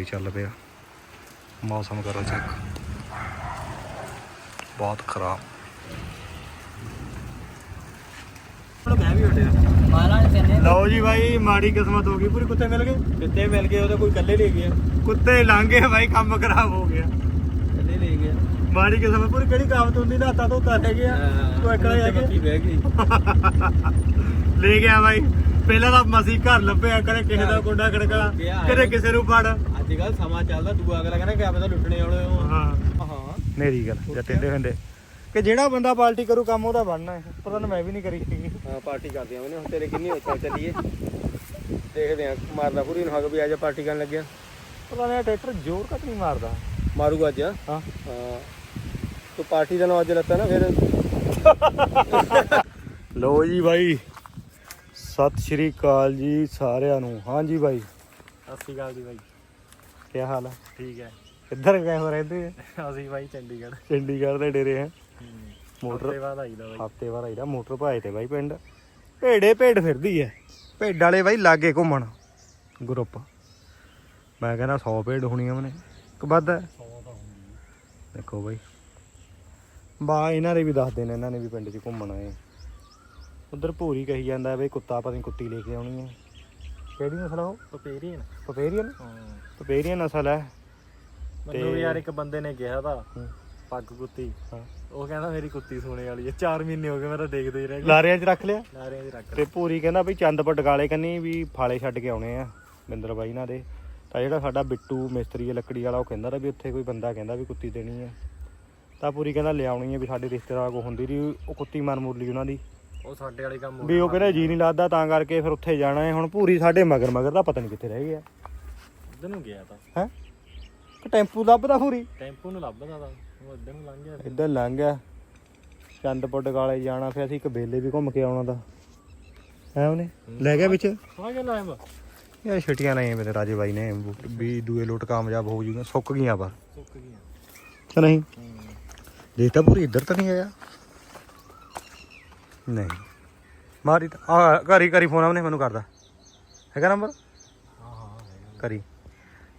ਵੀ ਚੱਲ ਪਿਆ। ਮੌਸਮ ਕਰੋ ਚੈੱਕ ਬਹੁਤ ਖਰਾਬ। ਲਓ ਜੀ ਭਾਈ ਮਾੜੀ ਕਿਸਮਤ ਹੋ ਗਈ। ਪੂਰੀ ਕੁੱਤੇ ਮਿਲ ਗਏ? ਕਿੱਤੇ ਮਿਲ ਗਏ ਉਹਦੇ ਕੋਈ ਕੱਲੇ ਲੈ ਗਿਆ ਕੁੱਤੇ ਲੰਘੇ ਭਾਈ ਕੰਮ ਖਰਾਬ ਹੋ ਗਿਆ। ਕੱਲੇ ਲੈ ਗਿਆ ਮਾੜੀ ਕਿਸਮਤ ਪੂਰੀ ਕਿਹੜੀ ਕਾਮਤ ਹੁੰਦੀ? ਨਾ ਹੱਥਾਂ ਤੋਂ ਕਰ ਹੈਗੇ ਆ। ਤੂੰ ਇੱਕ ਹੀ ਹੈਗੇ ਬਹਿ ਗਈ। ਲੈ ਗਿਆ ਭਾਈ ਪਹਿਲਾਂ ਤਾਂ ਮਸੀ ਘਰ ਲੱਭਿਆ ਕਦੇ ਕਿਸੇ ਦਾ ਕੁੰਡਾ ਖੜਕਾ ਕਦੇ ਕਿਸੇ ਨੂੰ ਫੜ। ਅੱਜ ਕੱਲ ਸਮਾਂ ਚੱਲਦਾ ਦੂਆ ਅਗਲਾ ਕਹਿੰਦਾ ਕਿ ਆਪੇ ਤਾਂ ਲੁੱਟਣੇ ਵਾਲੇ ਹੋ ਹਾਂ। ਹਾਂ ਮੇਰੀ ਗੱਲ ਜਾਂ ਟੇਡੇ ਹੁੰਦੇ। ਕਿ ਜਿਹੜਾ ਬੰਦਾ ਪਾਰਟੀ ਕਰੂ ਕੰਮ ਉਹਦਾ ਬਣਨਾ ਹੈ। ਪਤਾ ਨਾ ਮੈਂ ਵੀ ਨਹੀਂ ਕਰੀ। ਹਾਂ ਪਾਰਟੀ ਕਰਦੇ ਆ ਮੈਨੇ ਹੁਣ ਤੇਰੇ ਕਿੰਨੀ ਹੋਈ ਚੱਲ ਚੱਲੀਏ ਦੇਖਦੇ ਆ ਮਾਰਦਾ ਪੂਰੀ ਨੂੰ ਹੱਗ ਵੀ ਅੱਜ ਪਾਰਟੀ ਕਰਨ ਲੱਗਿਆ। ਪਤਾ ਨਹੀਂ ਟਰੈਕਟਰ ਜ਼ੋਰ ਕੱਟ ਨਹੀਂ ਮਾਰਦਾ। ਮਾਰੂਗਾ ਅੱਜ ਹਾਂ? ਹਾਂ। ਤੂੰ ਪਾਰਟੀ ਦਾ ਨਾਮ ਅੱਜ ਲੱਤਾ ਨਾ ਫਿਰ। ਲੋ ਜੀ ਭਾਈ ਸਤਿ ਸ਼੍ਰੀ ਅਕਾਲ ਜੀ ਸਾਰਿਆਂ ਨੂੰ। ਹਾਂਜੀ ਭਾਈ ਸਤਿ ਸ਼੍ਰੀ ਅਕਾਲ ਜੀ ਬਾਈ। ਕੀ ਹਾਲ ਹੈ ਠੀਕ ਹੈ। ਕਿੱਧਰ ਗਏ ਹੋ ਰਹਿੰਦੇ ਅਸੀਂ ਬਾਈ ਚੰਡੀਗੜ੍ਹ। ਚੰਡੀਗੜ੍ਹ ਦੇ ਡੇਰੇ ਹੈ। ਮੋਟਰ ਬਾਅਦ ਆਈਦਾ ਬਾਈ। ਹਫ਼ਤੇ ਬਾਅਦ ਆਈਦਾ। ਮੋਟਰ ਭਾਏ ਤੇ ਬਾਈ ਪਿੰਡ। ਭੇੜੇ ਭੇਡ ਫਿਰਦੀ ਐ ਭੇਡ ਵਾਲੇ ਬਾਈ ਲਾਗੇ ਘੁੰਮਣ। ਗਰੁੱਪ ਮੈਂ ਕਹਿੰਦਾ 100 ਭੇਡ ਹੋਣੀਆਂ ਮਨੇ ਕਿ ਵੱਧ ਹੈ। ਦੇਖੋ ਬਾਈ। ਬਾ ਇਹਨਾਂ ਦੇ ਵੀ ਦੱਸਦੇ ਨੇ ਇਹਨਾਂ ਨੇ ਵੀ ਪਿੰਡ 'ਚ ਘੁੰਮਣਾ ਏ ਉਧਰ ਭੂਰੀ ਕਹੀ ਜਾਂਦਾ ਬਈ ਕੁੱਤਾ ਪਤਾ ਨੀ ਕੁੱਤੀ ਲੈ ਕੇ ਆਉਣੀ ਹੈ ਕਿਹੜੀ ਨਸਲ ਆ ਉਹ? ਪਪੇਰੀਅਨ। ਹਾਂ। ਪਪੇਰੀਅਨ ਨਸਲ ਹੈ ਮੈਨੂੰ ਵੀ ਯਾਰ ਇੱਕ ਬੰਦੇ ਨੇ ਕਿਹਾ ਤਾਂ। ਪੱਗ ਕੁੱਤੀ। ਉਹ ਕਹਿੰਦਾ ਮੇਰੀ ਕੁੱਤੀ ਸੋਨੇ ਵਾਲੀ ਹੈ 4 ਮਹੀਨੇ ਹੋ ਗਏ ਮੈਂ ਤਾਂ ਦੇਖਦਾ ਹੀ ਰਹਿ ਗਿਆ ਲਾਰਿਆਂ 'ਚ ਰੱਖ ਲਿਆ? ਲਾਰਿਆਂ ਦੀ ਰੱਖ ਤੇ ਭੂਰੀ ਕਹਿੰਦਾ ਵੀ ਚੰਦ ਪਟਕਾਲੇ ਕੰਨੀ ਵੀ ਫਾਲੇ ਛੱਡ ਕੇ ਆਉਣੇ ਆ ਬਿੰਦਰ ਬਾਈ ਨਾਲ ਦੇ। ਤਾਂ ਜਿਹੜਾ ਸਾਡਾ ਬਿੱਟੂ ਮਿਸਤਰੀ ਹੈ ਲੱਕੜੀ ਵਾਲਾ ਉਹ ਕਹਿੰਦਾ ਵੀ ਉੱਥੇ ਕੋਈ ਬੰਦਾ ਕਹਿੰਦਾ ਵੀ ਕੁੱਤੀ ਦੇਣੀ ਹੈ ਤਾਂ ਪੂਰੀ ਕਹਿੰਦਾ ਲਿਆਉਣੀ ਹੈ ਵੀ ਸਾਡੇ ਰਿਸ਼ਤੇਦਾਰ ਕੋ ਹੁੰਦੀ ਰਹੀ ਉਹ ਕੁੱਤੀ ਲਈ ਉਹਨਾਂ ਦੀ। ਉਹ ਸਾਡੇ ਵਾਲੇ ਕੰਮ ਹੋ ਵੀ ਉਹ ਕਹਿੰਦਾ ਜੀ ਨਹੀਂ ਲੱਗਦਾ ਤਾਂ ਕਰਕੇ ਫਿਰ ਉੱਥੇ ਜਾਣਾ ਹੈ। ਹੁਣ ਭੂਰੀ ਸਾਡੇ ਮਗਰ ਮਗਰ ਦਾ ਪਤਾ ਨਹੀਂ ਕਿੱਥੇ ਰਹਿ ਗਿਆ। ਉਧਰ ਨੂੰ ਗਿਆ ਤਾਂ। ਹੈ? ਕਿ ਟੈਂਪੂ ਲੱਭਦਾ ਭੂਰੀ ਟੈਂਪੂ ਨੂੰ ਲੱਭਦਾ ਤਾਂ। ਉਹ ਇੱਧਰ ਨੂੰ ਲੰਘ ਗਿਆ। ਇੱਧਰ ਲੰਘ ਗਿਆ। ਚੰਦ ਪਟਕਾਲੇ ਜਾਣਾ ਫਿਰ ਅਸੀਂ ਇੱਕ ਬੇਲੇ ਵੀ ਘੁੰਮ ਕੇ ਆਉਣਾ ਦਾ ਹੈ ਉਹਨੇ? ਲੈ ਗਿਆ ਵਿੱਚ। ਆ ਗਿਆ ਲਾਇਮ ਯਾਰ ਛੁੱਟੀਆਂ ਨਹੀਂ ਮੇਰੇ ਰਾਜੇ ਬਾਈ ਨੇ। ਵੀ ਦੂਏ ਲੋਟ ਕਾਮਯਾਬ ਹੋ ਜੂਗਾ ਸੁੱਕ ਗਈਆਂ ਪਰ। ਸੁੱਕ ਗਿਆ ਕਿ ਨਹੀਂ? ਹੂੰ। ਦੇਖਤਾ ਪੂਰੀ ਇੱਧਰ ਤਾਂ ਨਹੀਂ ਆਇਆ। ਨਹੀਂ। ਮਾਰੀ ਤਾਂ ਆ ਘਰੀ ਘਰੀ ਫੋਨ ਆਉਨੇ ਮੈਨੂੰ ਕਰਦਾ। ਹੈਗਾ ਨੰਬਰ ਹਾਂ ਹਾਂ ਕਰੀ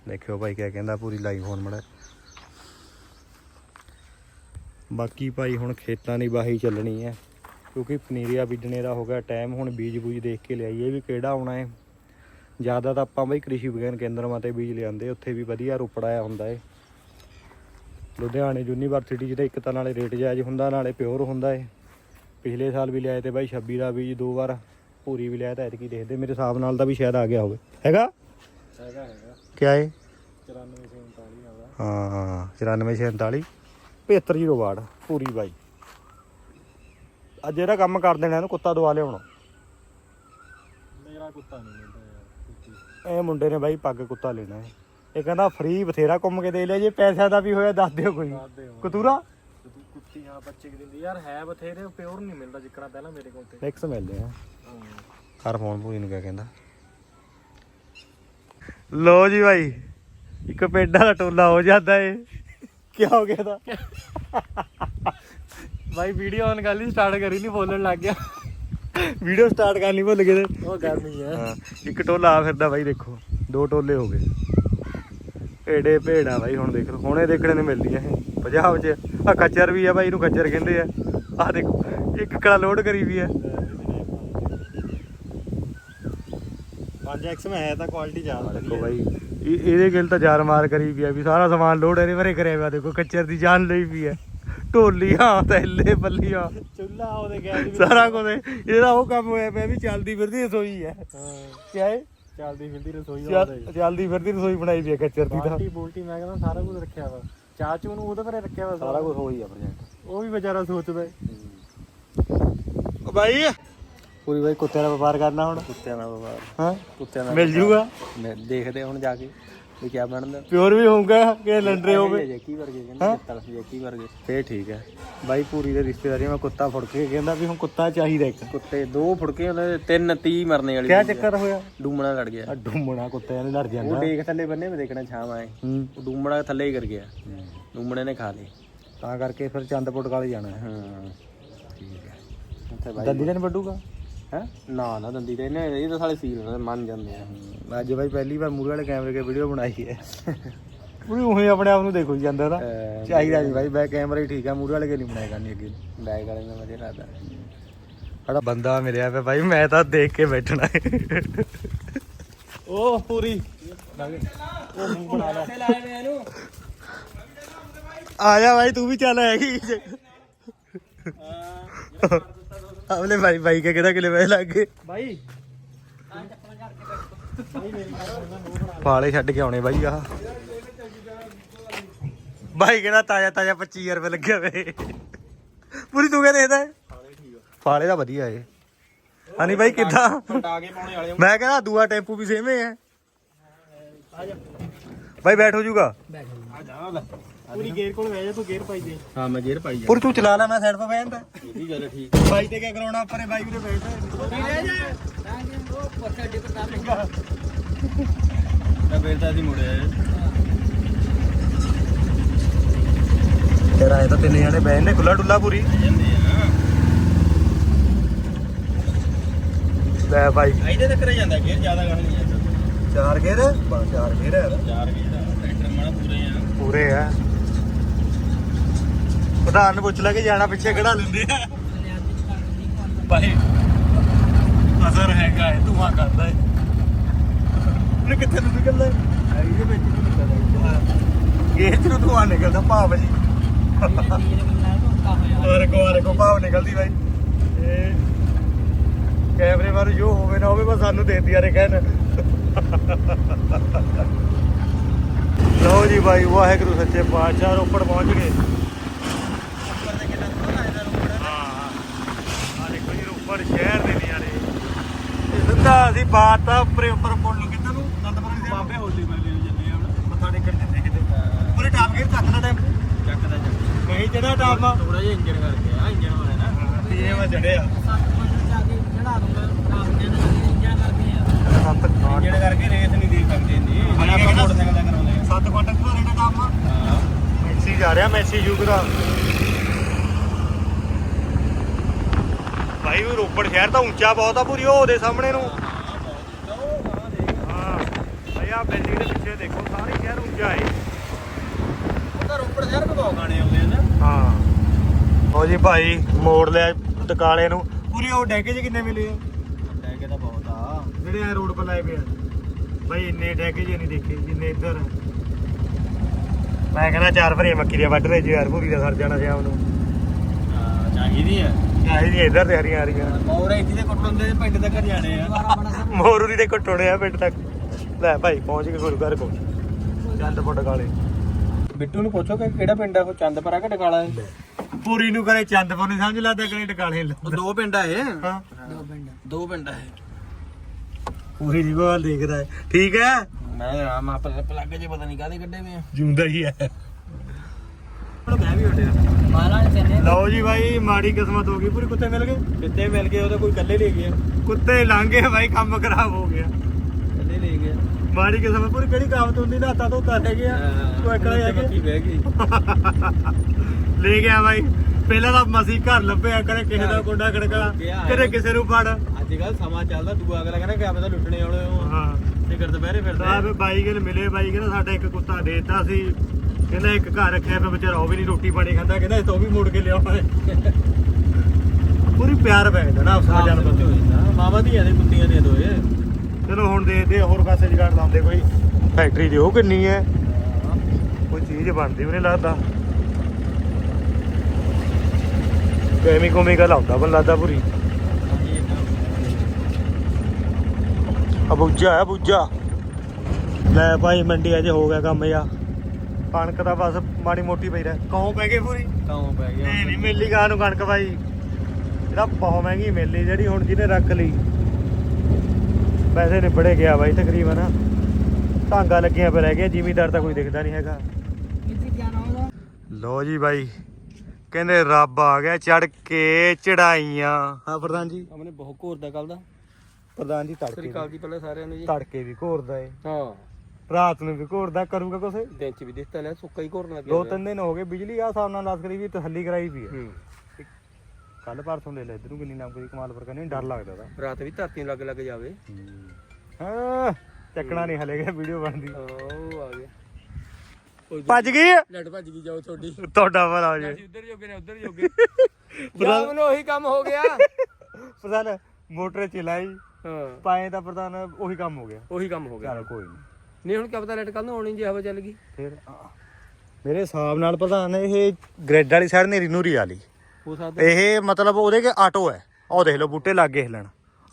ਦੇਖਿਓ ਭਾਈ ਕਿਆ ਕਹਿੰਦਾ, ਪੂਰੀ ਲਾਈਵ ਫੋਨ ਮੜਾ। ਬਾਕੀ ਭਾਈ ਹੁਣ ਖੇਤਾਂ ਦੀ ਬਾਹੀ ਚੱਲਣੀ ਹੈ। ਕਿਉਂਕਿ ਪਨੀਰੀਆ ਬੀਜਣੇ ਦਾ ਹੋ ਗਿਆ ਟਾਈਮ ਹੁਣ ਬੀਜ ਬੂਜ ਦੇਖ ਕੇ ਲਿਆਈਏ ਵੀ ਕਿਹੜਾ ਆਉਣਾ ਹੈ। ਜ਼ਿਆਦਾ ਤਾਂ ਆਪਾਂ ਬਈ ਕ੍ਰਿਸ਼ੀ ਵਿਗਿਆਨ ਕੇਂਦਰਾਂ 'ਤੇ ਬੀਜ ਲਿਆਂਦੇ, ਉੱਥੇ ਵੀ ਵਧੀਆ ਰੋਪੜ ਆਇਆ ਹੁੰਦਾ ਏ। ਲੁਧਿਆਣੇ ਯੂਨੀਵਰਸਿਟੀ 'ਚ ਤਾਂ ਇੱਕ ਤਾਂ ਨਾਲੇ ਰੇਟ ਜਾਇਜ਼ ਹੁੰਦਾ, ਨਾਲੇ ਪਿਓਰ ਹੁੰਦਾ ਏ। ਪਿਛਲੇ ਸਾਲ ਵੀ ਲਿਆਏ ਤੇ ਬਾਈ 26 ਦਾ ਬੀਜ ਦੋ ਵਾਰ ਪੂਰੀ ਵੀ ਲਿਆ ਤਾਂ ਐਤਕੀ ਦੇਖਦੇ ਮੇਰੇ ਹਿਸਾਬ ਨਾਲ ਤਾਂ ਵੀ ਸ਼ਾਇਦ ਆ ਗਿਆ ਹੋਵੇ। ਹੈਗਾ? ਹੈਗਾ ਹੈਗਾ। ਕਿਆ ਏ? 94 39 ਆਵਾ ਹਾਂ 9446 7508 ਪੂਰੀ ਬਾਈ। ਅੱਜ ਜਿਹੜਾ ਕੰਮ ਕਰ ਦੇਣਾ ਇਹਨੂੰ ਕੁੱਤਾ ਦਵਾ ਲਿਆਉਣਾ। ਮੇਰਾ ਕੁੱਤਾ ਨਹੀਂ ਯਾਰ ਕੁੱਤੀ। ਇਹ ਮੁੰਡੇ ਨੇ ਬਾਈ ਪੱਗ ਕੁੱਤਾ ਲੈਣਾ ਹੈ ਇਹ ਕਹਿੰਦਾ ਫ੍ਰੀ ਬਥੇਰਾ ਘੁੰਮ ਕੇ ਦੇ ਲਿਆ ਜੇ ਪੈਸਿਆਂ ਦਾ ਵੀ ਹੋਇਆ ਦੱਸ ਦਿਓ ਕੋਈ। ਕਤੂਰਾ? ਕੁੱਤੀ ਹਾਂ ਬੱਚੇ ਕਿ ਦਿੰਦੀ ਯਾਰ ਹੈ ਬਥੇਰੇ ਪਿਓਰ ਨਹੀਂ ਮਿਲਦਾ ਜਿੱਕਣਾ ਪਹਿਲਾਂ ਮੇਰੇ ਕੋਲ ਤੇ। ਫਿਕਸ ਮਿਲਦੇ ਆ। ਕਰ ਫੋਨ ਭੂਈ ਨੂੰ ਕਿਆ ਕਹਿੰਦਾ? ਲੋ ਜੀ ਭਾਈ ਇੱਕ ਪੇਡਾਂ ਦਾ ਟੋਲਾ ਹੋ ਜਾਂਦਾ ਏ। ਕੀ ਹੋ ਗਿਆ ਦਾ ਬਾਈ ਵੀਡੀਓ ਔਨ ਕਰ ਲਈ ਸਟਾਰਟ ਕਰੀ ਨਹੀਂ ਬੋਲਣ ਲੱਗ ਗਿਆ। ਵੀਡੀਓ ਸਟਾਰਟ ਕਰਨੀ ਭੁੱਲ ਗਏ ਤੇ। ਉਹ ਗਰਮੀ ਹੈ। ਹਾਂ ਇੱਕ ਟੋਲਾ ਆ ਫਿਰਦਾ ਬਾਈ ਦੇਖੋ ਦੋ ਟੋਲੇ ਹੋ ਗਏ। ਏਡੇ ਭੇੜਾ ਬਾਈ ਹੁਣ ਦੇਖ ਲਓ ਹੁਣੇ ਦੇਖਣੇ ਨੂੰ ਮਿਲਦੀਆਂ ਇਹ ਪੰਜਾਬ 'ਚ। ਆ ਖੱਚਰ ਵੀ ਆ ਬਾਈ ਇਹਨੂੰ ਖੱਚਰ ਕਹਿੰਦੇ ਆ। ਆ ਦੇਖੋ ਇੱਕ ਕਲਾ ਲੋਡ ਕਰੀ ਵੀ ਆ। 5x ਮੈਂ ਹੈ ਤਾਂ ਕੁਆਲਿਟੀ ਜ਼ਿਆਦਾ ਦੇਖੋ ਬਾਈ ਇਹ- ਇਹਦੇ ਗਿਲ ਤਾਂ ਜਾਰ ਮਾਰ ਕਰੀ ਵੀ ਆ ਵੀ ਸਾਰਾ ਸਮਾਨ ਲੋਡ ਇਹਦੇ ਬਾਰੇ ਕਰਿਆ ਪਿਆ ਦੇਖੋ ਖੱਚਰ ਦੀ ਜਾਨ ਲਈ ਵੀ ਆ। ਢੋਲੀਆਂ ਥੈਲੇ ਬੱਲੀਆਂ। ਚੁੱਲਾ ਉਹਦੇ ਗੈਸ ਵੀ ਸਾਰਾ ਕੁਝ ਇਹਦਾ ਉਹ ਕੰਮ ਹੋਇਆ ਪਿਆ ਵੀ ਚੱਲਦੀ ਫਿਰਦੀ ਰਸੋਈ ਹਾਂ। ਕਿਆ ਹੈ ਚੱਲਦੀ ਫਿਰਦੀ ਰਸੋਈ ਦਾ ਉਹਦਾ ਹੀ। ਚੱਲ- ਚੱਲਦੀ ਫਿਰਦੀ ਰਸੋਈ ਬਣਾਈ ਵੀ ਆ ਖੱਚਰ ਦੀ ਤਾਂ। ਬਾਲਟੀ ਬੋਲਟੀ ਮੈਂ ਕਹਿੰਦਾ ਸਾਰਾ ਕੁਝ ਰੱਖਿਆ ਵਾ। ਚਾਚੂ ਨੂੰ ਉਹਦੇ ਪਰੇ ਰੱਖਿਆ ਵਾ ਸਾਰਾ ਕੁਝ ਹੋਈ ਆ ਪ੍ਰੋਜੈਕਟ ਉਹ ਵੀ ਵਿਚਾਰਾ ਸੋਚਦਾ। ਬਾਈ। ਪੂਰੀ ਬਾਈ ਕੁੱਤਿਆਂ ਦਾ ਵਪਾਰ ਕਰਨਾ ਹੁਣ। ਕੁੱਤਿਆਂ ਦਾ ਵਪਾਰ। ਹਾਂ? ਕੁੱਤਿਆਂ ਦਾ ਮਿਲ ਜੂਗਾ। ਮੈਂ ਦੇਖਦੇ ਹੁਣ ਜਾ ਕੇ। ਵੀ ਕੀ ਬਣਦਾ? ਪਿਓਰ ਵੀ ਹੋਊਗਾ ਕਿ ਲੰਡਰੇ ਹੋਵੇ ਜੈਕੀ ਵਰਗੇ ਕਹਿੰਦੇ ਤਲਫ ਜੈਕੀ ਵਰਗੇ। ਫੇਰ ਠੀਕ ਹੈ। ਬਾਈ ਪੂਰੀ ਦੇ ਰਿਸ਼ਤੇਦਾਰੀ ਮੈਂ ਕੁੱਤਾ ਫੜ ਕੇ ਕਹਿੰਦਾ ਵੀ ਹੁਣ ਕੁੱਤਾ ਚਾਹੀਦਾ ਇੱਕ। ਕੁੱਤੇ ਦੋ ਫੁੜਕੇ ਉਹਦੇ ਤਿੰਨ 30 ਮਰਨੇ ਵਾਲੀ ਕਿਆ ਚੱਕਰ ਹੋਇਆ? ਡੂਮਣਾ ਲੜ ਗਿਆ। ਆ ਡੂਮਣਾ ਕੁੱਤਿਆਂ ਨੇ ਲੜ ਉਹ ਜਾਂਦਾ ਡੇਕ ਥੱਲੇ ਬੰਨੇ ਮੈਂ ਦੇਖਣਾ ਛਾਂ ਆਏ ਹੂੰ। ਉਹ ਡੂਮਣਾ ਥੱਲੇ ਹੀ ਕਰ ਗਿਆ। ਡੂਮਣੇ ਨੇ ਖਾ ਲਏ। ਤਾਂ ਕਰਕੇ ਫਿਰ ਚੰਦਪੁਰ ਕਾਲੇ ਜਾਣਾ ਹੈ। ਠੀਕ ਹੈ। ਦੱਲੀ ਦਿਨ ਵੱਡੂਗਾ ਹੈ? ਨਾ ਨਾ ਦੰਦੀ ਤੇ ਇਹਨੇ ਇਹ ਤਾਂ ਸਾਲੇ ਸੀਲ ਮੰਨ ਜਾਂਦੇ ਆ। ਅੱਜ ਬਾਈ ਪਹਿਲੀ ਵਾਰ ਮੂਰੇ ਵਾਲੇ ਕੈਮਰੇ ਕੇ ਵੀਡੀਓ ਬਣਾਈ ਹੈ। ਪੂਰੀ ਉਹੀ ਆਪਣੇ ਆਪ ਨੂੰ ਦੇਖੋ ਹੀ ਜਾਂਦਾ ਅਹ, ਚਾਹੀਦਾ ਨਹੀਂ ਬਾਈ ਬੈਕ ਕੈਮਰਾ ਹੀ ਠੀਕ ਆ ਮੂਰੇ ਵਾਲੇ ਕੇ ਨਹੀਂ ਬਣਾਇਆ ਕਰਨੀ ਅੱਗੇ? ਬੈਗ ਵਾਲੇ ਨੂੰ ਵਧੀਆ ਲੱਗਦਾ। ਸਾਡਾ ਬੰਦਾ ਮਿਲਿਆ ਪਿਆ ਬਾਈ ਮੈਂ ਤਾਂ ਦੇਖ ਕੇ ਬੈਠਣਾ ਹੈ। ਉਹ ਪੂਰੀ। ਉਹ ਮੂੰਹ ਬਣਾ ਲੈ। ਲਾਏ ਵੇ ਇਹਨੂੰ। ਆ ਜਾ ਬਾਈ ਤੂੰ ਵੀ ਚੱਲ ਹੈਗੀ। ਆਵਲੇ ਬਾਈ ਬਾਈ ਕੇ ਕਿਹੜਾ ਕਿਲੇ ਵੇ ਲੱਗੇ ਬਾਈ। ਫਾਲੇ ਛੱਡ ਕੇ ਆਉਣੇ ਬਾਈ ਆਹ। ਬਾਈ ਕਹਿੰਦਾ ਤਾਜ਼ਾ ਤਾਜ਼ਾ 25000 ਰੁਪਏ ਲੱਗਿਆ ਵੇ। ਪੂਰੀ ਤੂੰ ਕਹਿੰਦਾ ਇਹਦਾ ਫਾਲੇ ਦਾ ਵਧੀਆ ਏ ਹਨੀ ਬਾਈ ਕਿੱਦਾਂ? ਮੈਂ ਕਹਿੰਦਾ ਦੂਆ ਟੈਂਪੂ ਵੀ ਸੇਮ ਹੈ ਬਾਈ ਬੈਠ ਹੋ ਜਾਊਗਾ ਆ ਜਾ। ਪੂਰੀ ਗੇਅਰ ਕੋਲ ਬਹਿ ਜਾ ਤੂੰ ਗੇਅਰ ਪਾਈ ਦੇ। ਹਾਂ ਮੈਂ ਗੇਅਰ ਪਾਈ ਜਾ ਪੂਰੀ ਤੂੰ ਚਲਾ ਲੈ ਮੈਂ ਸਾਈਡ 'ਤੇ ਬਹਿ ਜਾਂਦਾ। ਇਹ ਵੀ ਗੱਲ ਠੀਕ ਬਾਈ ਤੇ ਕੀ ਕਰਾਉਣਾ ਉੱਪਰੇ ਬਾਈਕ ਤੇ ਬੈਠਾ ਤਾਂ ਫੇਰ ਤਾਂ ਅਸੀਂ ਮੁੜਿਆ ਤੇਰਾ ਇਹ ਤਾਂ ਤਿੰਨ ਜਣੇ ਬਹਿ ਨੇ ਖੁੱਲਾ ਡੁੱਲਾ ਪੂਰੀ। ਜਾਂਦੇ ਆ। ਲੈ ਬਾਈ। ਇਹਦੇ ਤੱਕ ਰਹਿ ਜਾਂਦਾ ਗੇਅਰ ਜ਼ਿਆਦਾ ਗੱਲ ਨਹੀਂ ਹੈ। ਚਾਰ ਗੇਰ ਬਸ ਚਾਰ ਗੇਰ ਹੈ। ਚਾਰ ਗੇਅਰ ਟਰੈਕਟਰ ਮਾਣਾ ਪੂਰੇ ਆ। ਪੂਰੇ ਆ। ਪ੍ਰਧਾਨ ਨੂੰ ਪੁੱਛ ਲੈ ਕਿ ਜਾਣਾ ਪਿੱਛੇ ਖੜਾ ਲੈਂਦੇ ਆ। ਭਾਈ ਅਸਰ ਹੈਗਾ ਹੈ ਧੂਆਂ ਕਰਦਾ ਹੈ। ਉਹਨੇ ਕਿੱਥੇ ਨੂੰ ਨਿਕਲਦਾ ਹੈ? ਇਹਦੇ ਵਿੱਚ ਨਹੀਂ ਨਿਕਲਦਾ ਗੇਰ ਚ ਨੂੰ ਧੂਆਂ ਨਿਕਲਦਾ ਭਾਵ ਜੀ। ਔਰ ਕੋ ਔਰ ਕੋ ਭਾਵ ਨਿਕਲਦੀ ਬਾਈ। ਇਹ ਕੈਮਰੇ ਵਾਰ ਜੋ ਹੋਵੇ ਨਾ ਹੋਵੇ ਬਸ ਸਾਨੂੰ ਦੇ ਦਿਆ ਰੇ ਕਹਿਣ। ਲਓ ਜੀ ਬਾਈ ਵਾਹਿਗੁਰੂ ਸੱਚੇ ਪਾਤਸ਼ਾਹ ਰੋਪੜ ਪਹੁੰਚ ਗਏ ਉੱਪਰ ਦੇ ਕਿੰਨਾ ਸੋਹਣਾ ਇਹਦਾ ਰੋਡ ਹਾਂ ਆ ਦੇਖੋ ਜੀ ਰੋਪੜ ਸ਼ਹਿਰ ਦੇ ਨਿਆਰੇ ਇਹ ਸਿੱਧਾ ਅਸੀਂ ਬਾਤ ਆ ਉੱਪਰੇ ਉੱਪਰ ਪੁੱਲ ਨੂੰ ਕਿੱਧਰ ਨੂੰ ਨੰਦਪੁਰ ਦੀ ਬਾਬੇ ਹੋਲੀ ਮੇਲੇ ਨੂੰ ਜੰਨੇ ਆ ਹੁਣ। ਮੱਥਾ ਟੇਕਣ ਦਿੰਦੇ ਕਿਤੇ। ਪੂਰੇ ਟਾਪ ਗੇਰ ਚੱਕਦਾ ਟਾਈਮ ਚੱਕਦਾ ਚੱਕ ਨਹੀਂ ਜਿਹੜਾ ਟਾਪ ਆ। ਥੋੜਾ ਜਿਹਾ ਇੰਜਨ ਕਰਕੇ ਆ ਇੰਜਨ ਹੋਇਆ ਨਾ। ਇਹ ਵਾ ਜੜਿਆ ਸੱਤ ਖਾਟ ਇੰਜਨ ਕਰਕੇ ਰੇਸ ਨਹੀਂ ਦੇ ਸਕਦੇ ਜਿਹੜਾ ਆਪਾਂ ਮੋਟਰਸਾਈਕਲ ਦਾ ਕਰਾਉਂਦੇ ਆ। ਸੱਤ ਕੁਆਂਟਲ ਦਾ ਰੇਟ ਟਾਪ ਆ ਹਾਂ। ਮੈਕਸੀ ਜਾ ਰਿਹਾ ਮੈਕਸੀ ਯੁੱਗ ਦਾ ਭਾਈ ਉਹ ਰੋਪੜ ਸ਼ਹਿਰ ਤਾਂ ਉੱਚਾ ਬਹੁਤ ਆ ਪੂਰੀ ਉਹ ਉਹਦੇ ਸਾਹਮਣੇ ਨੂੰ। ਹਾਂ ਭਾਈ ਆ ਬਿਲਡਿੰਗ ਦੇ ਪਿੱਛੇ ਦੇਖੋ ਸਾਰੇ ਸ਼ਹਿਰ ਉੱਚਾ ਏ। ਉਹਦਾ ਰੋਪੜ ਸ਼ਹਿਰ ਕੋ ਗਾਣੇ ਆਉਂਦੇ ਆ ਨਾ। ਹਾਂ। ਉਹ ਜੀ ਭਾਈ ਮੋੜ ਲਿਆ ਟਕਾਲੇ ਨੂੰ। ਪੂਰੀ ਉਹ ਡੈਕੇ 'ਚ ਕਿੰਨੇ ਮਿਲੇ ਆ? ਲੈ ਕੇ ਤਾਂ ਬਹੁਤ ਆ। ਜਿਹੜੇ ਆ ਰੋਡ 'ਤੇ ਲਾਏ ਪਏ ਆ। ਭਾਈ ਇੰਨੇ ਡੈਕੇ 'ਚ ਨਹੀਂ ਦੇਖੇ ਜਿੰਨੇ ਇੱਧਰ। ਮੈਂ ਕਹਿੰਦਾ ਚਾਰ ਭਰੀਆਂ ਮੱਕੀ ਦੀਆਂ ਵੱਢ ਰਹੇ ਜੀ ਯਾਰ ਪੂਰੀ ਦਾ ਸਰ ਜਾਣਾ ਸ਼ਾਮ ਨੂੰ। ਹਾਂ ਚਾਹੀ ਦੀ ਆ। ਆਹੀ ਨਹੀਂ ਇੱਧਰ ਤੇ ਹਰੀਆਂ ਹਰੀਆਂ। ਮੌਰੇ ਇੱਥੇ ਦੇ ਕੁੱਟਣ ਦੇ ਪਿੰਡ ਤੱਕ ਜਾਣੇ ਆ। ਮੋਰੂਰੀ ਦੇ ਘਟੋੜੇ ਆ ਪਿੰਡ ਤੱਕ। ਲੈ ਭਾਈ ਪਹੁੰਚ ਗਏ ਗੁਰੂ ਘਰ ਕੋਲ। ਚੰਦ ਪੁੱਟ ਕਾਲੇ ਬਿੱਟੂ ਨੂੰ ਪੁੱਛੋ ਕਿ ਕਿਹੜਾ ਪਿੰਡ ਆ ਉਹ ਚੰਦਪਰਾ ਕਿ ਟਕਾਲਾ ਹੈ ਪੂਰੀ ਨੂੰ ਕਰੇ ਚੰਦਪੁਰ ਨਹੀਂ ਸਮਝ ਲੱਗਦਾ ਕਰੇ ਟਕਾਲੇ ਲ- ਉਹ ਦੋ ਪਿੰਡ ਆ ਇਹ? ਹਾਂ। ਦੋ ਪਿੰਡ ਦੋ ਪਿੰਡ ਆ ਪੂਰੀ ਦੀ ਬਾਲ ਦੇਖਦਾ। ਹੈ ਠੀਕ ਹੈ? ਮੈਂ ਆਮ ਆਪ ਪਲੱਗ ਜੇ ਪਤਾ ਨਹੀਂ ਕਾਹਦੇ ਕੱਢੇ ਵੇ ਆ। ਜੂੰਦਾ ਹੀ ਹੈ। ਵੀ ਉੱਡਿਆ ਮਾਲਾ ਚੰਨੇ ਲਓ ਜੀ ਭਾਈ ਮਾੜੀ ਕਿਸਮਤ ਹੋ ਗਈ। ਪੂਰੀ ਕੁੱਤੇ ਮਿਲ ਗਏ? ਕਿੱਥੇ ਮਿਲ ਗਏ ਉਹਦਾ ਕੋਈ ਕੱਲੇ ਲੈ ਗਿਆ ਕੁੱਤੇ ਲੰਘੇ ਭਾਈ ਕੰਮ ਖਰਾਬ ਹੋ ਗਿਆ। ਕੱਲੇ ਲੈ ਗਿਆ ਮਾੜੀ ਕਿਸਮਤ ਪੂਰੀ ਕਿਹੜੀ ਕਾਮਤ ਹੁੰਦੀ? ਨਾ ਹੱਥਾਂ ਤੋਂ ਕਰ ਹੈਗੇ ਆ ਤੂੰ ਇਕਲਾ ਹੀ ਹੈਗੇ ਬਹਿ ਗਈ। ਲੈ ਗਿਆ ਭਾਈ ਪਹਿਲਾਂ ਤਾਂ ਮਸੀ ਘਰ ਲੱਭਿਆ ਕਰੇ ਕਿਸੇ ਦਾ ਕੁੰਡਾ ਖੜਕਾ ਕਦੇ ਕਿਸੇ ਨੂੰ ਫੜ। ਅੱਜ ਕੱਲ ਸਮਾਂ ਚੱਲਦਾ ਦੂਆ ਅਗਲਾ ਕਹਿੰਦਾ ਕਿ ਆਪੇ ਤਾਂ ਲੁੱਟਣੇ ਵਾਲੇ ਹੋ। ਹਾਂ। ਤੇ ਕਰ ਦੁਪਹਿਰੇ ਫਿਰਦੇ ਆ। ਬਾਈ ਗਿਲ ਮਿਲੇ ਬਾਈ ਕਹਿੰਦਾ ਸਾਡਾ ਇੱਕ ਕੁੱਤਾ ਦੇਤਾ ਸੀ। ਕਹਿੰਦਾ ਇੱਕ ਘਰ ਰੱਖਿਆ ਪਿਆ ਵਿਚਾਰਾ ਉਹ ਵੀ ਨਹੀਂ ਰੋਟੀ ਪਾਣੀ ਖਾਂਦਾ ਕਹਿੰਦਾ ਇਹ ਤੋਂ ਵੀ ਮੋੜ ਕੇ ਲਿਆਉਣਾ ਹੈ। ਪੂਰੀ ਪਿਆਰ ਪੈ ਜਾਂਦਾ ਨਾ ਅਫਸਰ ਜਾਨਵਰ ਹੋ ਜਾਂਦਾ। ਮਾਵਾ ਦੀਆਂ ਦੇ ਕੁੱਤੀਆਂ ਦੇ ਦੋਏ। ਚਲੋ ਹੁਣ ਦੇਖਦੇ ਹਾਂ ਹੋਰ ਪਾਸੇ ਜਗਾੜ ਲਾਉਂਦੇ ਕੋਈ। ਫੈਕਟਰੀ ਦੀ ਉਹ ਕਿੰਨੀ ਹੈ। ਕੋਈ ਚੀਜ਼ ਬਣਦੀ ਵੀ ਨਹੀਂ ਲੱਗਦਾ। ਕੈਮੀਕਲ ਲਾਉਂਦਾ ਬਨ ਲੱਗਦਾ ਪੂਰੀ। ਅਬੂਜਾ ਹੈ ਅਬੂਜਾ ਲੈ ਭਾਈ ਮੰਡੀ ਅਜੇ ਹੋ ਗਿਆ ਕੰਮ ਜਾ ਕਣਕ ਦਾ ਬਸ ਮਾੜੀ ਮੋਟੀ ਪਈ ਰਹਿ। ਕੌਂ ਪੈ ਗਈ ਪੂਰੀ? ਕਾਉਂ ਪੈ ਗਿਆ ਨਹੀਂ ਨਹੀਂ ਮੇਲੀ ਗਾਂ ਨੂੰ ਕਣਕ ਭਾਈ ਇਹਦਾ ਬਹੁਤ ਮਹਿੰਗੀ ਮੇਲੀ ਜਿਹੜੀ ਹੁਣ ਜਿਹਨੇ ਰੱਖ ਲਈ। ਪੈਸੇ ਨਿਬੜੇ ਗਿਆ ਬਾਈ ਤਕਰੀਬਨ। ਢਾਂਗਾ ਲੱਗੀਆਂ ਪੈ ਰਹਿ ਗਿਆ ਜ਼ਿਮੀਦਾਰ ਤਾਂ ਕੋਈ ਦਿਖਦਾ ਨਹੀਂ ਹੈਗਾ। ਲੋ ਜੀ ਬਾਈ ਕਹਿੰਦੇ ਰੱਬ ਆ ਗਿਆ ਚੜ ਕੇ ਚੜਾਈਆਂ ਹਾਂ ਪ੍ਰਧਾਨ ਜੀ। ਆਪਣੇ ਬਹੁਤ ਘੋਰ ਦਾ ਕੱਲ ਦਾ। ਪ੍ਰਧਾਨ ਜੀ ਸ੍ਰੀ ਤੜਕੇ ਅਕਾਲ ਜੀ ਪਹਿਲਾਂ ਸਾਰਿਆਂ ਨੂੰ ਜੀ। ਤੜਕੇ ਵੀ ਘੋਰਦਾ ਏ। ਹਾਂ। ਰਾਤ ਨੂੰ ਵੀ ਘੋਰਦਾ ਕਰੂਗਾ ਕੁਛ? ਦਿਨ ਚ ਵੀ ਦਿਖਤਾ ਲੈ ਸੁੱਕਾ ਹੀ ਘੋਰਨ ਲੱਗਿਆ ਦੋ ਤਿੰਨ ਦਿਨ ਹੋ ਗਏ ਬਿਜਲੀ ਆ ਹਿਸਾਬ ਨਾਲ ਲੱਗ ਕਰੀ ਵੀ ਤਸੱਲੀ ਕਰਾਈ ਵੀ ਹੈ। ਹੂੰ। ਕੱਲ ਪਰਸੋਂ ਲੈ ਲੈ ਇਧਰ ਕਿੰਨੀ ਲੰਮ ਦੀ ਕਮਾਲ ਪਰ ਕਰਨੀ ਡਰ ਲੱਗਦਾ ਦਾ ਰਾਤ ਵੀ ਧਰਤੀ ਨੂੰ ਲੱਗ ਲੱਗ ਜਾਵੇ। ਹਾਂ। ਚੱਕਣਾ ਨਹੀਂ ਹਲੇ ਗਿਆ ਵੀਡੀਓ ਬਣਦੀ ਉਹ ਆ ਗਿਆ। ਉਹ ਭੱਜ ਗਈ? ਲੱਟ ਭੱਜ ਗਈ ਜਾਓ ਤੁਹਾਡੀ। ਤੁਹਾਡਾ ਭਲਾ ਹੋ ਜੇ। ਅਸੀਂ ਉੱਧਰ ਜੋਗੇ ਨੇ ਉੱਧਰ ਜੋਗੇ। ਪ੍ਰਧਾਨ ਨੂੰ ਉਹੀ ਕੰਮ ਹੋ ਗਿਆ। ਪ੍ਰਧਾਨ ਮੋਟਰ ਚਲਾਈ ਹਾਂ। ਪਾਏ ਤਾਂ ਪ੍ਰਧਾਨ ਉਹੀ ਕੰਮ ਹੋ ਗਿਆ। ਉਹੀ ਕੰਮ ਹੋ ਗਿਆ। ਚਲ ਕੋਈ ਨਹੀਂ ਨਹੀਂ ਹੁਣ ਕਿਆ ਪਤਾ ਲੈਟ ਕੱਲ ਨੂੰ ਆਉਣੀ ਜੇ ਹਵਾ ਚੱਲ ਗਈ। ਫਿਰ ਮੇਰੇ ਹਿਸਾਬ ਨਾਲ ਪ੍ਰਧਾਨ ਇਹ ਗ੍ਰਿਡ ਵਾਲੀ ਸਾਈਡ ਨੇਰੀ ਨੂਰੀ ਵਾਲੀ। ਹੋ ਸਕਦਾ। ਇਹ ਮਤਲਬ ਉਹਦੇ ਕੇ ਆਟੋ ਹੈ। ਉਹ ਦੇਖ ਲਓ ਬੂਟੇ ਲੱਗੇ ਹਿਲਣ।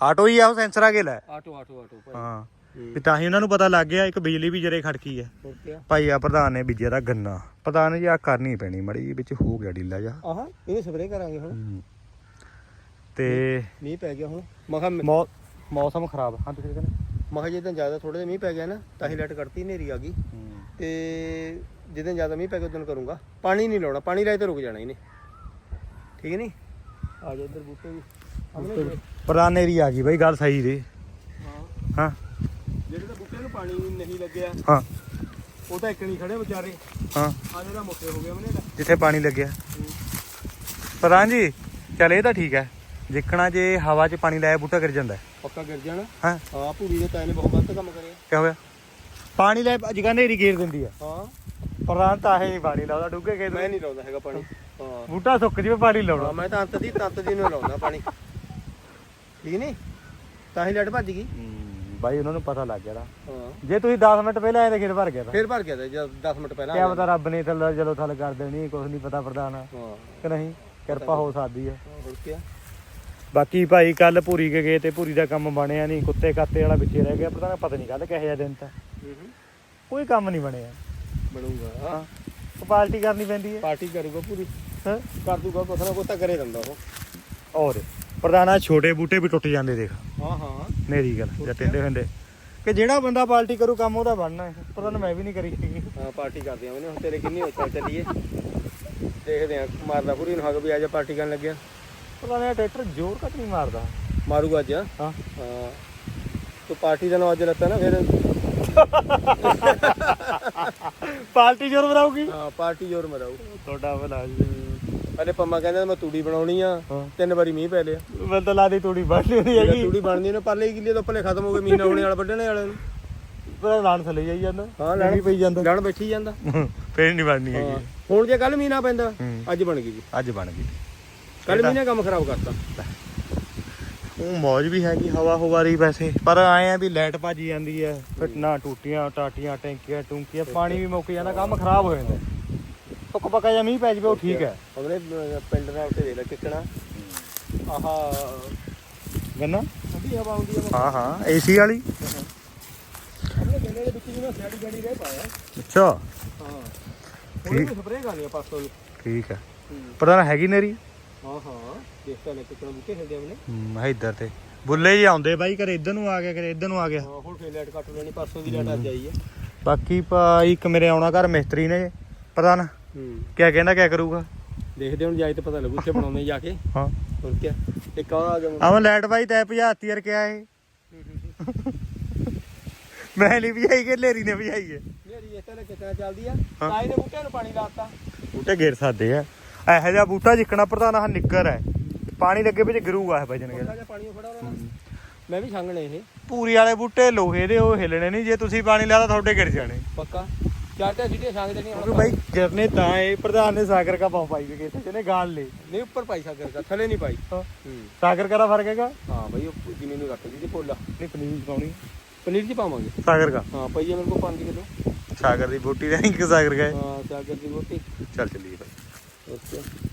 ਆਟੋ ਹੀ ਆ ਉਹ ਸੈਂਸਰ ਆ ਕੇ ਲੈ। ਆਟੋ ਆਟੋ ਆਟੋ ਭਾਈ। ਹਾਂ। ਹੂੰ। ਵੀ ਤਾਂ ਹੀ ਉਹਨਾਂ ਨੂੰ ਪਤਾ ਲੱਗ ਗਿਆ ਇੱਕ ਬਿਜਲੀ ਵੀ ਜਰੇ ਖੜਕੀ ਹੈ। ਹੋਰ ਕਿਆ? ਭਾਈ ਆ ਪ੍ਰਧਾਨ ਨੇ ਬੀਜਿਆ ਦਾ ਗੰਨਾ। ਪ੍ਰਧਾਨ ਜੀ ਆ ਕਰਨੀ ਪੈਣੀ ਮੜੀ ਜਿਹੀ, ਵਿੱਚ ਹੋ ਗਿਆ ਢਿੱਲਾ ਜਾ ਆਹਾਂ ਇਹਨੂੰ ਸਪਰੇਅ ਕਰਾਂਗੇ ਹੁਣ। ਤੇ ਮੀਂਹ ਪੈ ਗਿਆ ਹੁਣ। ਮੈਂ ਕਿਹਾ ਮੌ- ਮੌਸਮ ਖਰਾਬ। ਹਾਂ ਤੁਸੀਂ ਕਹਿੰਦੇ ਮੈਂ ਕਿਹਾ ਜਿੱਦਾਂ ਜ਼ਿਆਦਾ ਥੋੜਾ ਜਿਹਾ ਮੀਂਹ ਪੈ ਗਿਆ ਨਾ ਤਾਂ ਹੀ। ਲੈਟ ਕੱਟਤੀ ਹਨੇਰੀ ਆ ਗਈ। ਤੇ ਜਿੱਦਾਂ ਜ਼ਿਆਦਾ ਮੀਂਹ ਪੈ ਗਿਆ ਉਦੋਂ ਕਰੂੰਗਾ। ਪਾਣੀ ਨਹੀਂ ਲਾਉਣਾ ਪਾਣੀ ਲਾਏ ਤਾਂ ਰੁਕ ਜਾਣਾ ਇਹਨੇ। ਠੀਕ ਨਹੀਂ? ਆ ਜਾ ਇੱਧਰ ਬੂਟੇ ਵੀ। ਆਪਣੇ ਪ੍ਰਧਾਨ ਨੇਰੀ ਆ ਗਈ ਬਾਈ ਗੱਲ ਸਹੀ ਹਾਂ। ਹਾਂ। ਜਿਹੜੇ ਤਾਂ ਬੂਟੇ ਨੂੰ ਪਾਣੀ ਨਹੀਂ ਲੱਗਿਆ ਹਾਂ। ਉਹ ਤਾਂ ਇੱਕ ਨਹੀਂ ਖੜੇ ਵਿਚਾਰੇ। ਹਾਂ। ਆ ਜਿਹੜਾ ਮੋਟੇ ਹੋ ਗਏ ਮਨੇ ਦਾ ਜਿੱਥੇ ਪਾਣੀ ਲੱਗਿਆ। ਪ੍ਰਧਾਨ ਜੀ ਚਲ ਇਹ ਤਾਂ ਠੀਕ ਹੈ। ਜਿੱਕਣਾ ਜੇ ਹਵਾ 'ਚ ਪਾਣੀ ਲਾਇਆ ਬੂਟਾ ਗਿਰ ਜਾਂਦਾ। ਪੱਕਾ ਗਿਰ ਜਾਣਾ। ਹਾਂ? ਹਾਂ ਭੂਰੀ ਦੇ ਤਾਏ ਨੇ ਬਹੁਤ ਗਲਤ ਕੰਮ ਕਰਿਆ ਕੀ ਹੋਇਆ? ਪਾਣੀ ਲੈ ਜਿਗਾ ਨੇਰੀ ਗੇਰ ਦਿੰਦੀ ਆ। ਹਾਂ। ਪ੍ਰਧਾਨ ਤਾਂ ਇਹ ਨਹੀਂ ਪਾਣੀ ਲਾਉਂਦਾ ਡੁੱਗੇ ਕੇ ਮੈਂ ਨਹੀਂ ਲਾਉਂਦਾ ਹੈਗਾ ਪਾਣੀ। ਹਾਂ। ਬੂਟਾ ਸੁੱਕ ਜਿਵੇਂ ਪਾਣੀ ਹਾਂ, ਲਾਉਣਾ ਮੈਂ ਤਾਂ ਅੰਤ ਦੀ ਤੰਤ ਦੀ ਨੂੰ ਲਾਉਂਦਾ ਪਾਣੀ। ਠੀਕ ਨਹੀਂ? ਤਾਂ ਹੀ ਲੱਟ ਭੱਜ ਗਈ। ਬਾਈ ਉਹਨਾਂ ਨੂੰ ਪਤਾ ਲੱਗ ਗਿਆ ਦਾ ਹਾਂ। ਜੇ ਤੁਸੀਂ 10 ਮਿੰਟ ਪਹਿਲਾਂ ਆਏ ਤਾਂ ਖੇਤ ਭਰ ਗਿਆ ਤਾਂ। ਫੇਰ ਭਰ ਗਿਆ ਤਾਂ ਜਦ 10 ਮਿੰਟ ਪਹਿਲਾਂ ਕਿਆ ਪਤਾ ਰੱਬ ਨੇ ਥੱਲੇ ਚਲੋ ਥੱਲ ਕਰ ਦੇਣੀ ਕੁਝ ਨਹੀਂ ਪਤਾ ਪ੍ਰਧਾਨ। ਹਾਂ। ਕਿ ਨਹੀਂ? ਕਿਰਪਾ ਹੋ ਸਕਦੀ ਹੈ ਹੋਰ ਕੀ ਬਾਕੀ ਭਾਈ ਕੱਲ ਭੂਰੀ ਕੇ ਗਏ ਤੇ ਭੂਰੀ ਦਾ ਕੰਮ ਬਣਿਆ ਨਹੀਂ ਕੁੱਤੇ ਕਾਤੇ ਵਾਲਾ ਵਿੱਚੇ ਰਹਿ ਗਿਆ ਪ੍ਰਧਾਨ ਪਤਾ ਨਹੀਂ ਕੱਲ ਕਿਹੋ ਜਿਹਾ ਦਿਨ ਤਾਂ। ਕੋਈ ਕੰਮ ਨਹੀਂ ਬਣਿਆ। ਬਣੂਗਾ। ਹਾਂ ਉਹ ਪਾਰਟੀ ਕਰਨੀ ਪੈਂਦੀ ਹੈ। ਪਾਰਟੀ ਕਰੂਗਾ ਪੂਰੀ। ਹਾਂ? ਕਰ ਦੂਗਾ ਕੁਛ ਨਾ ਕੁਛ ਤਾਂ ਕਰੇ ਦਿੰਦਾ ਉਹ। ਔਰ ਪ੍ਰਧਾਨਾ ਛੋਟੇ ਬੂਟੇ ਵੀ ਟੁੱਟ ਜਾਂਦੇ ਦੇਖ। ਹਾਂ ਹਾਂ। ਮੇਰੀ ਗੱਲ ਜਾਂ ਟਿੰਡੇ ਹੁੰਦੇ। ਕਿ ਜਿਹੜਾ ਬੰਦਾ ਪਾਰਟੀ ਕਰੂ ਕੰਮ ਉਹਦਾ ਬਣਨਾ ਹੈ। ਪ੍ਰਧਾਨ ਮੈਂ ਵੀ ਨਹੀਂ ਕਰੀ ਹੈਗੀ ਹਾਂ ਪਾਰਟੀ ਕਰਦੇ ਆ ਉਹਨੇ। ਹੁਣ ਤੇਰੇ ਕਿੰਨੀ ਹੋ ਚੱਲ ਚੱਲੀਏ। ਦੇਖਦੇ ਆ ਮਾਰਦਾ ਪੂਰੀ ਨੂੰ ਹੱਗ ਵੀ ਆ ਜਾ ਪਾਰਟੀ ਕਰਨ ਲੱਗਿਆ। ਪ੍ਰਧਾਨ ਇਹ ਟਰੈਕਟਰ ਜ਼ੋਰ ਕੱਟ ਨਹੀਂ ਮਾਰਦਾ। ਮਾਰੂਗਾ ਅੱਜ ਹਾਂ? ਹਾਂ। ਤੂੰ ਪਾਰਟੀ ਦਾ ਨਾਮ ਅੱਜ ਲੱਤਾ ਨਾ ਫਿਰ? ਪਾਰਟੀ ਜ਼ੋਰ ਬਣਾਉਗੀ ਹਾਂ ਪਾਰਟੀ ਜ਼ੋਰ ਮਰਾਊ। ਤੁਹਾਡਾ ਭਲਾ ਜੀ। ਅਰੇ ਪੰਮਾ ਕਹਿੰਦਾ ਮੈਂ ਤੂੜੀ ਬਣਾਉਣੀ ਆ ਹਾਂ। ਤਿੰਨ ਵਾਰੀ ਮੀਂਹ ਪੈ ਲਿਆ। ਮੈਂ ਤਾਂ ਲਾਦੀ ਤੂੜੀ ਵੱਢ ਲਈ ਹੈਗੀ। ਤੂੜੀ ਬਣਦੀ ਨੇ ਪਰਲੇ ਕਿੱਲੇ ਤੋਂ ਪੱਲੇ ਖਤਮ ਹੋ ਗਏ ਮੀਨਾ ਹੋਣੇ ਵਾਲਾ ਵੱਢਣੇ ਵਾਲੇ ਨੂੰ। ਪਰ ਲਾਣ ਥੱਲੇ ਜਾਈ ਜਾਂਦਾ। ਹਾਂ ਲੱਗੀ ਪਈ ਜਾਂਦਾ। ਲੜ ਬੈਠੀ ਜਾਂਦਾ। ਫੇਰ ਨਹੀਂ ਬਣਨੀ ਹਾਂ। ਹੈਗੀ। ਹੁਣ ਜੇ ਕੱਲ ਮੀਨਾ ਪੈਂਦਾ ਹੂੰ। ਅੱਜ ਬਣ ਗਈ ਜੀ। ਅੱਜ ਬਣ ਗਈ। ਕੱਲ ਮੀਨਾ ਕੰਮ ਖਰਾਬ ਕਰਤਾ। ਉਹ ਮੌਜ ਵੀ ਹੈਗੀ ਹਵਾ ਹਵਾਰੀ ਵੈਸੇ ਪਰ ਆਏ ਆ ਵੀ ਲਾਈਟ ਭੱਜ ਜਾਂਦੀ ਹੈ ਫਿਰ ਨਾ ਟੂਟੀਆਂ ਟਾਟੀਆਂ ਟੈਂਕੀਆਂ ਟੂੰਕੀਆਂ ਪਾਣੀ ਵੀ ਮੁੱਕ ਜਾਂਦਾ ਕੰਮ ਖਰਾਬ ਹੋ ਜਾਂਦਾ। ਪੱਕ ਪੱਕਾ ਜਾਂ ਮੀਂਹ ਪੈ ਜਵੇ ਉਹ ਠੀਕ ਹੈ ਉਹਨੇ ਅਹ, ਪਿੰਡ ਨਾਲ ਤੇ ਦੇ ਲੈ ਕਿੱਕਣਾ। ਆਹਾ ਗੰਨਾ? ਠੰਡੀ ਹਵਾ ਆਉਂਦੀ ਆ। ਹਾਂ ਹਾਂ ਏਸੀ ਵਾਲੀ? ਆਪਣੇ ਗੰਨੇ ਦੇ ਵਿੱਚ ਜਿਵੇਂ ਸਿਆੜੀ ਗੜੀ ਰਹਿ ਪਾਇਆ। ਅੱਛਾ। ਹਾਂ। ਉਹਨੇ ਵੀ ਸਪਰੇਅ ਕਰਨੀ ਆ ਪਾਸੋਂ ਨੂੰ ਠੀਕ ਹੈ। ਹੂੰ। ਪਤਾ ਹੈਗੀ ਨੇਰੀ। ਹਾਂ ਹਾਂ ਕਿੱਕਣਾ ਬੂਟੇ ਹਿਲਦੇ ਉਹਨੇ। ਮੈਂ ਇੱਧਰ ਤੇ। ਬੁੱਲੇ ਹੀ ਆਉਂਦੇ ਬਾਈ ਕਰੇ ਇੱਧਰ ਨੂੰ ਆ ਗਿਆ ਕਰੇ ਇੱਧਰ ਨੂੰ ਆ ਗਿਆ। ਹਾਂ ਹੁਣ ਫੇਰ ਲਾਈਟ ਕੱਟ ਲੈਣੀ ਪਾਸੋਂ ਦੀ ਲਾਈਟ ਅੱਜ ਆਈ ਹੈ। ਬਾਕੀ ਭਾਈ ਇੱਕ ਮੇਰੇ ਆਉਣਾ ਘਰ ਮਿਸਤਰੀ ਨੇ ਪਤਾ ਨਾ। ਹੂੰ। ਕਿਆ ਕਹਿੰਦਾ ਕਿਆ ਕਰੂਗਾ। ਦੇਖਦੇ ਹੁਣ ਜਾਈ ਤੇ ਪਤਾ ਲੱਗੂ ਇੱਥੇ ਬਣਾਉਂਦੇ ਜਾ ਕੇ। ਹਾਂ। ਹੋਰ ਕੀ ਇੱਕ ਆ ਆ ਗਿਆ ਮੁੰਡਾ। ਆਵਾਂ ਲਾਈਟ ਬਾਈ ਤੈ ਭਜਾਤੀ ਯਾਰ ਕਿਆ ਇਹ? ਮੈਂ ਨਹੀਂ ਭਜਾਈ ਕਿ ਲੇਰੀ ਨੇ ਭਜਾਈ ਹੈ। ਮੇਰੀ ਇਸ ਤਰ੍ਹਾਂ ਕਿਤਨਾ ਚੱਲਦੀ ਆ। ਹਾਂ। ਤਾਈ ਨੇ ਬੂਟਿਆਂ ਨੂੰ ਪਾਣੀ ਲਾਤਾ ਬੂਟੇ ਗਿਰ ਸਕਦੇ ਆ। ਇਹੋ ਜਿਹਾ ਬੂਟਾ ਜਿੱਕਣਾ ਪ੍ਰਧਾਨ ਆਹ ਨਿੱਕਰ ਹੈ। ਪਾਣੀ ਲੱਗੇ ਵਿੱਚ ਗਿਰੂਗਾ ਇਹ ਵਜਨ ਥੋੜਾ ਰਹਿਣਾ ਮੈਂ ਵੀ ਸੰਗਣੇ ਇਹ। ਪੂਰੀ ਵਾਲੇ ਬੂਟੇ ਲੋਹੇ ਦੇ ਉਹ ਹਿੱਲਣੇ ਨਹੀਂ। ਜੇ ਤੁਸੀਂ ਪਾਣੀ ਲਾਦਾ ਤੁਹਾਡੇ ਗਿਰ ਜਾਣੇ। ਪੱਕਾ? ਚਾਰ ਤੇ ਸਿੱਧੇ ਸੰਗ ਦੇਣੀ ਕਿਉਂਕਿ ਬਾਈ ਗਿਰਨੇ ਤਾਂ ਇਹ ਪ੍ਰਧਾਨ ਨੇ ਸਾਗਰ ਕਾ ਪਾਉ ਪਾਈ ਵੀ ਕਿਤੇ ਜਿਹਨੇ ਗਾਲ ਲਈ। ਨਹੀਂ ਉੱਪਰ ਪਾਈ ਸਾਗਰ ਦਾ ਥੱਲੇ ਨਹੀਂ ਪਾਈ। ਸਾਗਰ ਕਰਾ ਫ਼ਰਕ ਹੈਗਾ? ਹਾਂ ਬਈ ਉਹ ਜ਼ਮੀਨ ਨੂੰ ਰੱਖ ਦੀ ਤੇ ਪੋਲਾ ਨਹੀਂ ਪਨੀਰ ਪਾਉਣੀ। ਪਨੀਰ ਜੀ ਪਾਵਾਂਗੇ। ਸਾਗਰ ਕਾ। ਹਾਂ ਪਈਏ ਮੇਰੇ ਕੋਲ 5 ਕਿਲੋ। ਸਾਗਰ ਦੀ ਬੂਟੀ ਦਾ ਨਹੀਂ ਕਿ ਸਾਗਰ ਗਏ ਹਾਂ ਸਾਗਰ ਦੀ ਰੋਟੀ ਚੱਲ ਚੱਲੀਏ ਬਾਈ। Okay.